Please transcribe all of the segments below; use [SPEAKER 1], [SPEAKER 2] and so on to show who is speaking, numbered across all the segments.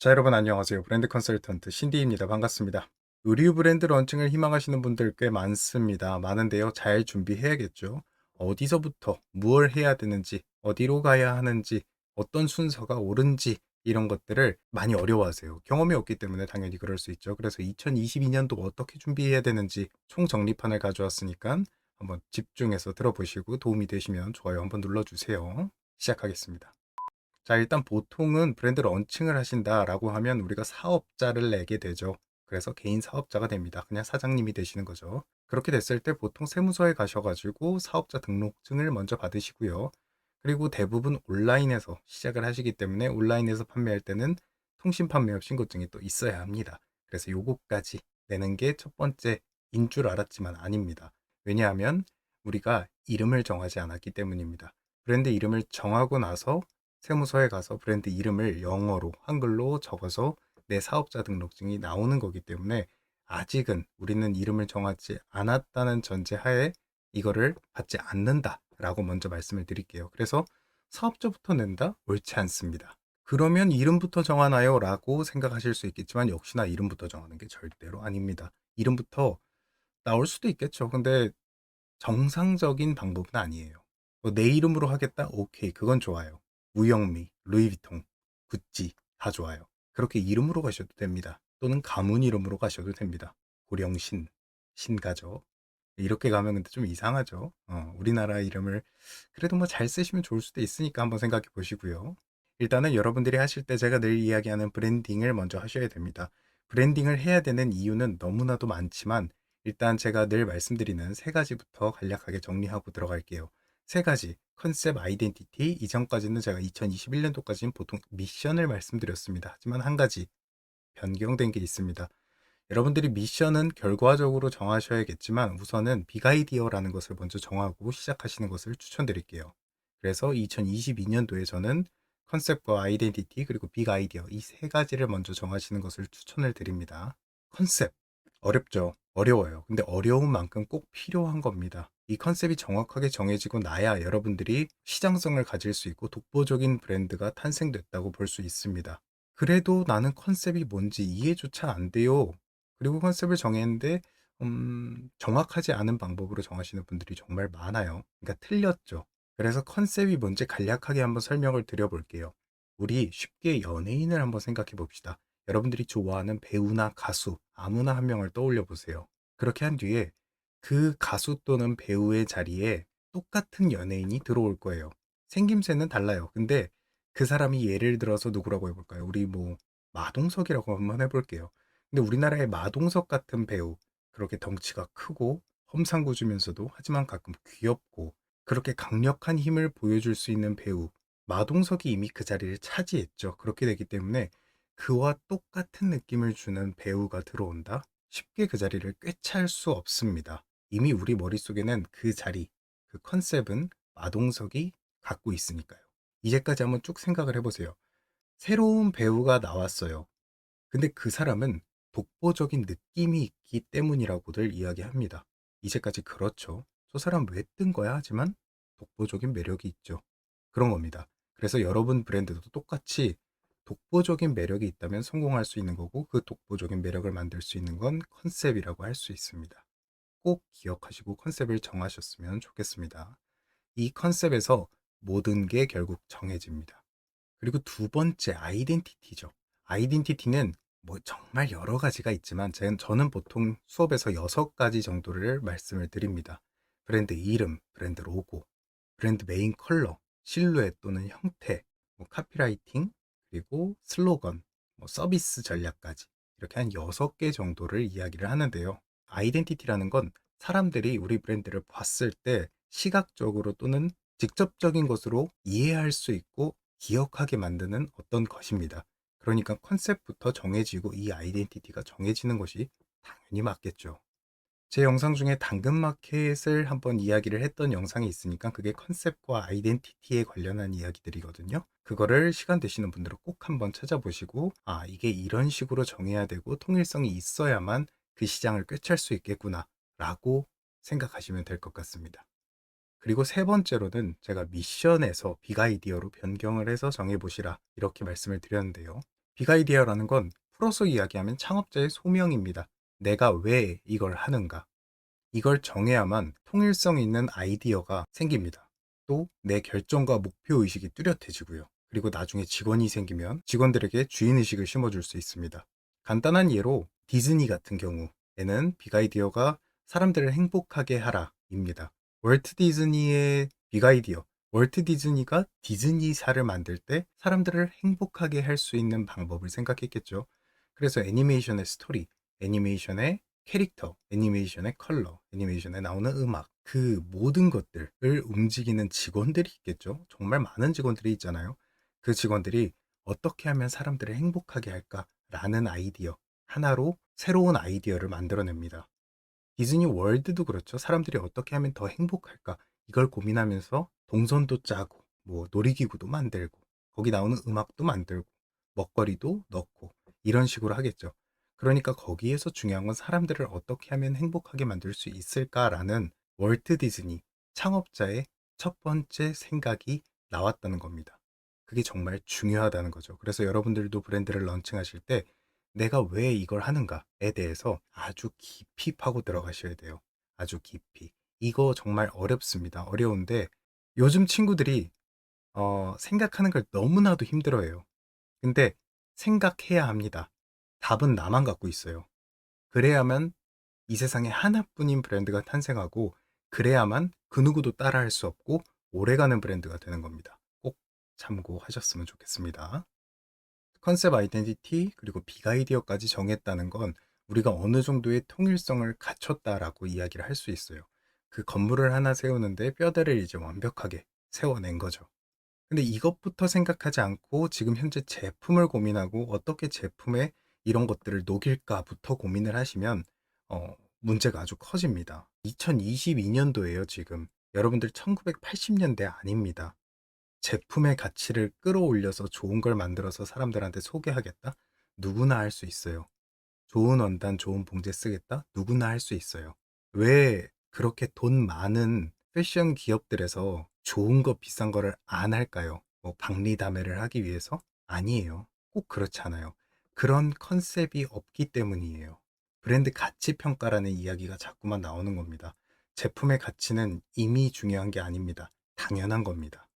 [SPEAKER 1] 자, 여러분 안녕하세요. 브랜드 컨설턴트 신디입니다. 반갑습니다. 의류 브랜드 런칭을 희망하시는 분들 꽤 많습니다. 많은데요. 잘 준비해야겠죠. 어디서부터 무엇을 해야 되는지, 어디로 가야 하는지, 어떤 순서가 옳은지 이런 것들을 많이 어려워하세요. 경험이 없기 때문에 당연히 그럴 수 있죠. 그래서 2022년도 어떻게 준비해야 되는지 총 정리판을 가져왔으니까 한번 집중해서 들어보시고 도움이 되시면 좋아요 한번 눌러주세요. 시작하겠습니다. 자, 일단 보통은 브랜드 런칭을 하신다라고 하면 우리가 사업자를 내게 되죠. 그래서 개인 사업자가 됩니다. 그냥 사장님이 되시는 거죠. 그렇게 됐을 때 보통 세무서에 가셔가지고 사업자 등록증을 먼저 받으시고요. 그리고 대부분 온라인에서 시작을 하시기 때문에 온라인에서 판매할 때는 통신 판매업 신고증이 또 있어야 합니다. 그래서 요거까지 내는 게 첫 번째인 줄 알았지만 아닙니다. 왜냐하면 우리가 이름을 정하지 않았기 때문입니다. 브랜드 이름을 정하고 나서 세무서에 가서 브랜드 이름을 영어로 한글로 적어서 내 사업자 등록증이 나오는 거기 때문에 아직은 우리는 이름을 정하지 않았다는 전제하에 이거를 받지 않는다라고 먼저 말씀을 드릴게요. 그래서 사업자부터 낸다? 옳지 않습니다. 그러면 이름부터 정하나요? 라고 생각하실 수 있겠지만 역시나 이름부터 정하는 게 절대로 아닙니다. 이름부터 나올 수도 있겠죠. 근데 정상적인 방법은 아니에요. 뭐 내 이름으로 하겠다? 오케이. 그건 좋아요. 우영미, 루이비통, 구찌 다 좋아요. 그렇게 이름으로 가셔도 됩니다. 또는 가문 이름으로 가셔도 됩니다. 고령신, 신가죠. 이렇게 가면 근데 좀 이상하죠. 어, 우리나라 이름을 그래도 뭐 잘 쓰시면 좋을 수도 있으니까 한번 생각해 보시고요. 일단은 여러분들이 하실 때 제가 늘 이야기하는 브랜딩을 먼저 하셔야 됩니다. 브랜딩을 해야 되는 이유는 너무나도 많지만 일단 제가 늘 말씀드리는 세 가지부터 간략하게 정리하고 들어갈게요. 세 가지 컨셉 아이덴티티 이전까지는 제가 2021년도까지는 보통 미션을 말씀드렸습니다. 하지만 한 가지 변경된 게 있습니다. 여러분들이 미션은 결과적으로 정하셔야겠지만 우선은 빅아이디어라는 것을 먼저 정하고 시작하시는 것을 추천드릴게요. 그래서 2022년도에 저는 컨셉과 아이덴티티 그리고 빅아이디어 이 세 가지를 먼저 정하시는 것을 추천을 드립니다. 컨셉 어렵죠. 어려워요. 근데 어려운 만큼 꼭 필요한 겁니다. 이 컨셉이 정확하게 정해지고 나야 여러분들이 시장성을 가질 수 있고 독보적인 브랜드가 탄생됐다고 볼 수 있습니다. 그래도 나는 컨셉이 뭔지 이해조차 안 돼요. 그리고 컨셉을 정했는데 음, 정확하지 않은 방법으로 정하시는 분들이 정말 많아요. 그러니까 틀렸죠. 그래서 컨셉이 뭔지 간략하게 한번 설명을 드려볼게요. 우리 쉽게 연예인을 한번 생각해 봅시다. 여러분들이 좋아하는 배우나 가수 아무나 한 명을 떠올려 보세요. 그렇게 한 뒤에 그 가수 또는 배우의 자리에 똑같은 연예인이 들어올 거예요. 생김새는 달라요. 근데 그 사람이 예를 들어서 누구라고 해볼까요? 우리 뭐 마동석이라고 한번 해볼게요. 근데 우리나라의 마동석 같은 배우 그렇게 덩치가 크고 험상궂으면서도 하지만 가끔 귀엽고 그렇게 강력한 힘을 보여줄 수 있는 배우 마동석이 이미 그 자리를 차지했죠. 그렇게 되기 때문에 그와 똑같은 느낌을 주는 배우가 들어온다? 쉽게 그 자리를 꿰찰 수 없습니다. 이미 우리 머릿속에는 그 자리, 그 컨셉은 마동석이 갖고 있으니까요. 이제까지 한번 쭉 생각을 해보세요. 새로운 배우가 나왔어요. 근데 그 사람은 독보적인 느낌이 있기 때문이라고들 이야기합니다. 이제까지 그렇죠. 저 사람 왜 뜬 거야? 하지만 독보적인 매력이 있죠. 그런 겁니다. 그래서 여러분 브랜드도 똑같이 독보적인 매력이 있다면 성공할 수 있는 거고 그 독보적인 매력을 만들 수 있는 건 컨셉이라고 할 수 있습니다. 꼭 기억하시고 컨셉을 정하셨으면 좋겠습니다. 이 컨셉에서 모든 게 결국 정해집니다. 그리고 두 번째 아이덴티티죠. 아이덴티티는 뭐 정말 여러 가지가 있지만 저는 보통 수업에서 여섯 가지 정도를 말씀을 드립니다. 브랜드 이름, 브랜드 로고, 브랜드 메인 컬러, 실루엣 또는 형태, 뭐 카피라이팅, 그리고 슬로건, 뭐 서비스 전략까지 이렇게 한 6개 정도를 이야기를 하는데요. 아이덴티티라는 건 사람들이 우리 브랜드를 봤을 때 시각적으로 또는 직접적인 것으로 이해할 수 있고 기억하게 만드는 어떤 것입니다. 그러니까 컨셉부터 정해지고 이 아이덴티티가 정해지는 것이 당연히 맞겠죠. 제 영상 중에 당근마켓을 한번 이야기를 했던 영상이 있으니까 그게 컨셉과 아이덴티티에 관련한 이야기들이거든요. 그거를 시간 되시는 분들은 꼭 한번 찾아보시고 아 이게 이런 식으로 정해야 되고 통일성이 있어야만 그 시장을 꿰찰 수 있겠구나 라고 생각하시면 될 것 같습니다. 그리고 세 번째로는 제가 미션에서 빅아이디어로 변경을 해서 정해보시라 이렇게 말씀을 드렸는데요. 빅아이디어라는 건 풀어서 이야기하면 창업자의 소명입니다. 내가 왜 이걸 하는가? 이걸 정해야만 통일성 있는 아이디어가 생깁니다. 또 내 결정과 목표 의식이 뚜렷해지고요. 그리고 나중에 직원이 생기면 직원들에게 주인 의식을 심어줄 수 있습니다. 간단한 예로 디즈니 같은 경우에는 빅아이디어가 사람들을 행복하게 하라입니다. 월트 디즈니의 빅아이디어, 월트 디즈니가 디즈니사를 만들 때 사람들을 행복하게 할 수 있는 방법을 생각했겠죠. 그래서 애니메이션의 스토리, 애니메이션의 캐릭터, 애니메이션의 컬러, 애니메이션에 나오는 음악, 그 모든 것들을 움직이는 직원들이 있겠죠. 정말 많은 직원들이 있잖아요. 그 직원들이 어떻게 하면 사람들을 행복하게 할까라는 아이디어 하나로 새로운 아이디어를 만들어냅니다. 디즈니 월드도 그렇죠. 사람들이 어떻게 하면 더 행복할까 이걸 고민하면서 동선도 짜고 뭐 놀이기구도 만들고 거기 나오는 음악도 만들고 먹거리도 넣고 이런 식으로 하겠죠. 그러니까 거기에서 중요한 건 사람들을 어떻게 하면 행복하게 만들 수 있을까라는 월트 디즈니 창업자의 첫 번째 생각이 나왔다는 겁니다. 그게 정말 중요하다는 거죠. 그래서 여러분들도 브랜드를 런칭하실 때 내가 왜 이걸 하는가에 대해서 아주 깊이 파고 들어가셔야 돼요. 아주 깊이. 이거 정말 어렵습니다. 어려운데 요즘 친구들이 어, 생각하는 걸 너무나도 힘들어해요. 근데 생각해야 합니다. 답은 나만 갖고 있어요. 그래야만 이 세상에 하나뿐인 브랜드가 탄생하고 그래야만 그 누구도 따라할 수 없고 오래가는 브랜드가 되는 겁니다. 꼭 참고하셨으면 좋겠습니다. 컨셉 아이덴티티 그리고 빅아이디어까지 정했다는 건 우리가 어느 정도의 통일성을 갖췄다라고 이야기를 할 수 있어요. 그 건물을 하나 세우는데 뼈대를 이제 완벽하게 세워낸 거죠. 근데 이것부터 생각하지 않고 지금 현재 제품을 고민하고 어떻게 제품에 이런 것들을 녹일까부터 고민을 하시면 어, 문제가 아주 커집니다. 2022년도에요, 지금. 여러분들 1980년대 아닙니다. 제품의 가치를 끌어올려서 좋은 걸 만들어서 사람들한테 소개하겠다? 누구나 할 수 있어요. 좋은 원단, 좋은 봉제 쓰겠다? 누구나 할 수 있어요. 왜 그렇게 돈 많은 패션 기업들에서 좋은 거 비싼 거를 안 할까요? 뭐 박리다매를 하기 위해서? 아니에요. 꼭 그렇지 않아요. 그런 컨셉이 없기 때문이에요. 브랜드 가치 평가라는 이야기가 자꾸만 나오는 겁니다. 제품의 가치는 이미 중요한 게 아닙니다. 당연한 겁니다.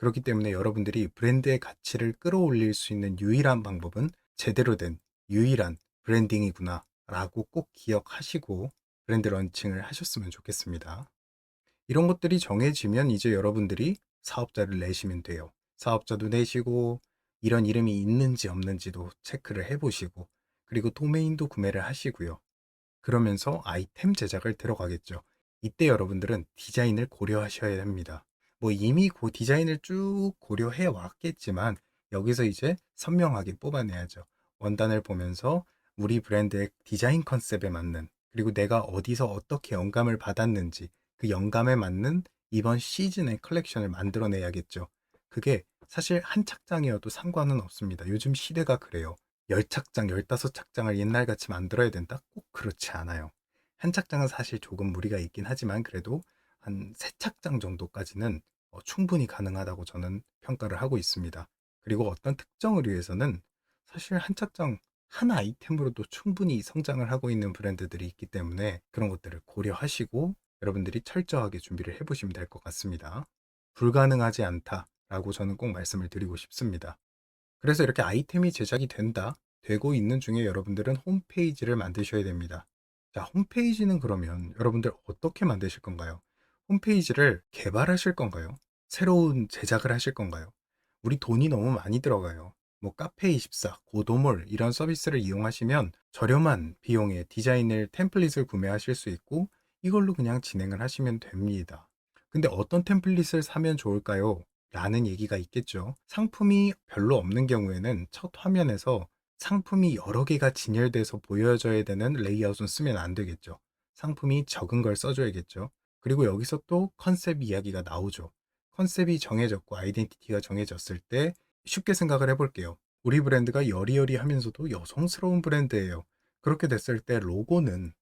[SPEAKER 1] 그렇기 때문에 여러분들이 브랜드의 가치를 끌어올릴 수 있는 유일한 방법은 제대로 된 유일한 브랜딩이구나 라고 꼭 기억하시고 브랜드 런칭을 하셨으면 좋겠습니다. 이런 것들이 정해지면 이제 여러분들이 사업자를 내시면 돼요. 사업자도 내시고 이런 이름이 있는지 없는지도 체크를 해보시고 그리고 도메인도 구매를 하시고요. 그러면서 아이템 제작을 들어가겠죠. 이때 여러분들은 디자인을 고려하셔야 합니다. 뭐 이미 그 디자인을 쭉 고려해 왔겠지만 여기서 이제 선명하게 뽑아내야죠. 원단을 보면서 우리 브랜드의 디자인 컨셉에 맞는 그리고 내가 어디서 어떻게 영감을 받았는지 그 영감에 맞는 이번 시즌의 컬렉션을 만들어내야겠죠. 그게 사실 한 착장이어도 상관은 없습니다. 요즘 시대가 그래요. 10착장, 15착장을 옛날같이 만들어야 된다? 꼭 그렇지 않아요. 한 착장은 사실 조금 무리가 있긴 하지만 그래도 한 세 착장 정도까지는 어, 충분히 가능하다고 저는 평가를 하고 있습니다. 그리고 어떤 특정을 위해서는 사실 한 착장 한 아이템으로도 충분히 성장을 하고 있는 브랜드들이 있기 때문에 그런 것들을 고려하시고 여러분들이 철저하게 준비를 해보시면 될 것 같습니다. 불가능하지 않다라고 저는 꼭 말씀을 드리고 싶습니다. 그래서 이렇게 아이템이 제작이 된다, 되고 있는 중에 여러분들은 홈페이지를 만드셔야 됩니다. 자, 홈페이지는 그러면 여러분들 어떻게 만드실 건가요? 홈페이지를 개발하실 건가요? 새로운 제작을 하실 건가요? 우리 돈이 너무 많이 들어가요. 뭐 카페24, 고도몰 이런 서비스를 이용하시면 저렴한 비용에 디자인을 템플릿을 구매하실 수 있고 이걸로 그냥 진행을 하시면 됩니다. 근데 어떤 템플릿을 사면 좋을까요? 라는 얘기가 있겠죠. 상품이 별로 없는 경우에는 첫 화면에서 상품이 여러 개가 진열돼서 보여져야 되는 레이아웃은 쓰면 안 되겠죠. 상품이 적은 걸 써줘야겠죠. 그리고 여기서 또 컨셉 이야기가 나오죠. 컨셉이 정해졌고 아이덴티티가 정해졌을 때 쉽게 생각을 해볼게요. 우리 브랜드가 여리여리 하면서도 여성스러운 브랜드예요. 그렇게 됐을 때 로고는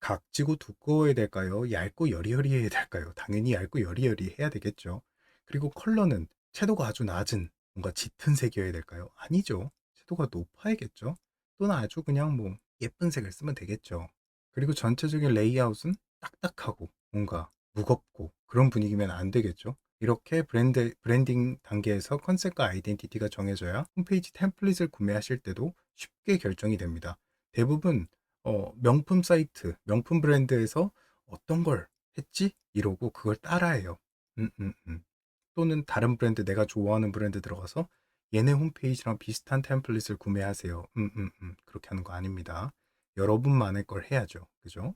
[SPEAKER 1] 각지고 두꺼워야 될까요? 얇고 여리여리해야 될까요? 당연히 얇고 여리여리해야 되겠죠. 그리고 컬러는 채도가 아주 낮은 뭔가 짙은 색이어야 될까요? 아니죠. 완성도가 높아야겠죠. 또는 아주 그냥 뭐 예쁜 색을 쓰면 되겠죠. 그리고 전체적인 레이아웃은 딱딱하고 뭔가 무겁고 그런 분위기면 안 되겠죠. 이렇게 브랜드, 브랜딩 단계에서 컨셉과 아이덴티티가 정해져야 홈페이지 템플릿을 구매하실 때도 쉽게 결정이 됩니다. 대부분 어, 명품 사이트, 명품 브랜드에서 어떤 걸 했지? 이러고 그걸 따라해요. 음, 음, 음. 또는 다른 브랜드, 내가 좋아하는 브랜드 들어가서 얘네 홈페이지랑 비슷한 템플릿을 구매하세요. 음, 음, 음. 그렇게 하는 거 아닙니다. 여러분만의 걸 해야죠. 그죠?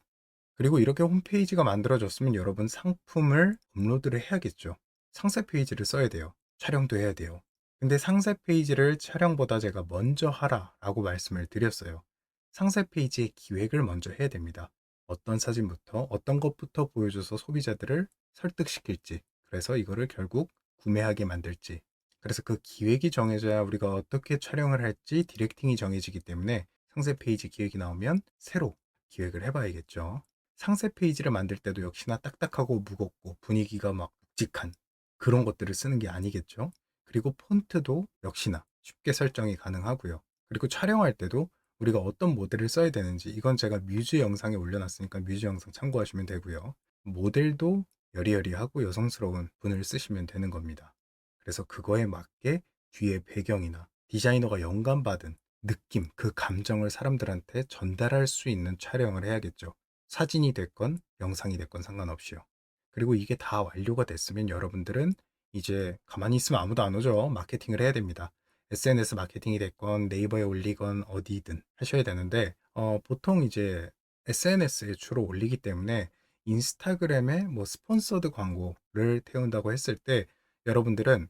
[SPEAKER 1] 그리고 이렇게 홈페이지가 만들어졌으면 여러분 상품을 업로드를 해야겠죠. 상세 페이지를 써야 돼요. 촬영도 해야 돼요. 근데 상세 페이지를 촬영보다 제가 먼저 하라 라고 말씀을 드렸어요. 상세 페이지의 기획을 먼저 해야 됩니다. 어떤 사진부터 어떤 것부터 보여줘서 소비자들을 설득시킬지 그래서 이거를 결국 구매하게 만들지 그래서 그 기획이 정해져야 우리가 어떻게 촬영을 할지 디렉팅이 정해지기 때문에 상세 페이지 기획이 나오면 새로 기획을 해봐야겠죠. 상세 페이지를 만들 때도 역시나 딱딱하고 무겁고 분위기가 막 묵직한 그런 것들을 쓰는 게 아니겠죠. 그리고 폰트도 역시나 쉽게 설정이 가능하고요. 그리고 촬영할 때도 우리가 어떤 모델을 써야 되는지 이건 제가 뮤즈 영상에 올려놨으니까 뮤즈 영상 참고하시면 되고요. 모델도 여리여리하고 여성스러운 분을 쓰시면 되는 겁니다. 그래서 그거에 맞게 뒤에 배경이나 디자이너가 영감받은 느낌, 그 감정을 사람들한테 전달할 수 있는 촬영을 해야겠죠. 사진이 됐건 영상이 됐건 상관없이요. 그리고 이게 다 완료가 됐으면 여러분들은 이제 가만히 있으면 아무도 안 오죠. 마케팅을 해야 됩니다. SNS 마케팅이 됐건 네이버에 올리건 어디든 하셔야 되는데 어, 보통 이제 SNS에 주로 올리기 때문에 인스타그램에 뭐 스폰서드 광고를 태운다고 했을 때 여러분들은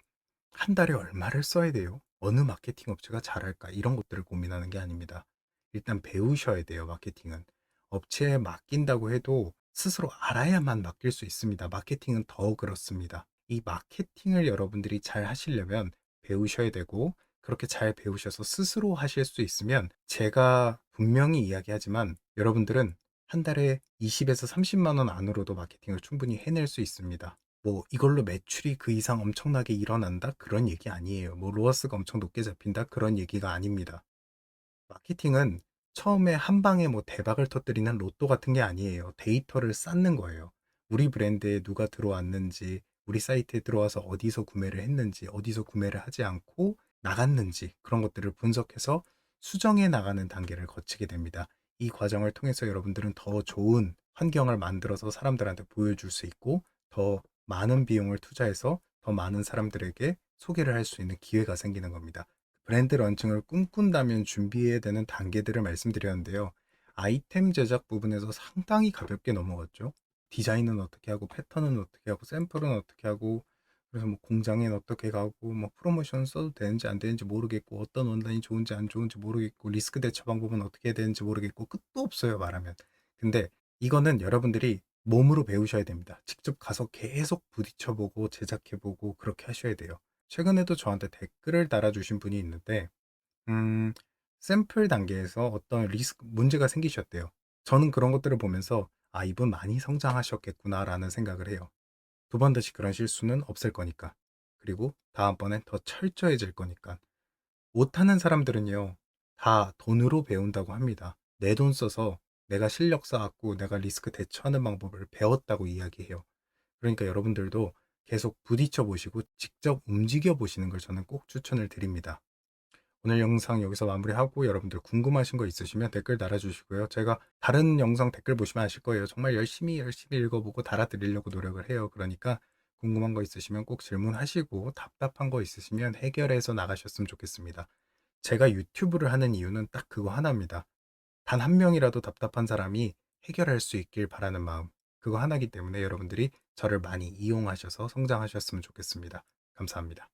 [SPEAKER 1] 한 달에 얼마를 써야 돼요? 어느 마케팅 업체가 잘할까? 이런 것들을 고민하는 게 아닙니다. 일단 배우셔야 돼요, 마케팅은. 업체에 맡긴다고 해도 스스로 알아야만 맡길 수 있습니다. 마케팅은 더 그렇습니다. 이 마케팅을 여러분들이 잘 하시려면 배우셔야 되고, 그렇게 잘 배우셔서 스스로 하실 수 있으면 제가 분명히 이야기하지만 여러분들은 한 달에 20에서 30만 원 안으로도 마케팅을 충분히 해낼 수 있습니다. 뭐 이걸로 매출이 그 이상 엄청나게 일어난다? 그런 얘기 아니에요. 뭐 로어스가 엄청 높게 잡힌다? 그런 얘기가 아닙니다. 마케팅은 처음에 한 방에 뭐 대박을 터뜨리는 로또 같은 게 아니에요. 데이터를 쌓는 거예요. 우리 브랜드에 누가 들어왔는지, 우리 사이트에 들어와서 어디서 구매를 했는지, 어디서 구매를 하지 않고 나갔는지 그런 것들을 분석해서 수정해 나가는 단계를 거치게 됩니다. 이 과정을 통해서 여러분들은 더 좋은 환경을 만들어서 사람들한테 보여줄 수 있고 더 많은 비용을 투자해서 더 많은 사람들에게 소개를 할 수 있는 기회가 생기는 겁니다. 브랜드 런칭을 꿈꾼다면 준비해야 되는 단계들을 말씀드렸는데요. 아이템 제작 부분에서 상당히 가볍게 넘어갔죠. 디자인은 어떻게 하고, 패턴은 어떻게 하고, 샘플은 어떻게 하고, 그래서 뭐 공장엔 어떻게 가고, 뭐 프로모션 써도 되는지 안 되는지 모르겠고, 어떤 온라인이 좋은지 안 좋은지 모르겠고, 리스크 대처 방법은 어떻게 해야 되는지 모르겠고, 끝도 없어요, 말하면. 근데 이거는 여러분들이 몸으로 배우셔야 됩니다. 직접 가서 계속 부딪혀보고, 제작해보고, 그렇게 하셔야 돼요. 최근에도 저한테 댓글을 달아주신 분이 있는데, 음, 샘플 단계에서 어떤 리스크, 문제가 생기셨대요. 저는 그런 것들을 보면서, 아, 이분 많이 성장하셨겠구나라는 생각을 해요. 두 번 다시 그런 실수는 없을 거니까. 그리고 다음번엔 더 철저해질 거니까. 못하는 사람들은요, 다 돈으로 배운다고 합니다. 내 돈 써서 내가 실력 쌓았고 내가 리스크 대처하는 방법을 배웠다고 이야기해요. 그러니까 여러분들도 계속 부딪혀 보시고 직접 움직여 보시는 걸 저는 꼭 추천을 드립니다. 오늘 영상 여기서 마무리하고 여러분들 궁금하신 거 있으시면 댓글 달아주시고요. 제가 다른 영상 댓글 보시면 아실 거예요. 정말 열심히 열심히 읽어보고 달아드리려고 노력을 해요. 그러니까 궁금한 거 있으시면 꼭 질문하시고 답답한 거 있으시면 해결해서 나가셨으면 좋겠습니다. 제가 유튜브를 하는 이유는 딱 그거 하나입니다. 단 한 명이라도 답답한 사람이 해결할 수 있길 바라는 마음. 그거 하나기 때문에 여러분들이 저를 많이 이용하셔서 성장하셨으면 좋겠습니다. 감사합니다.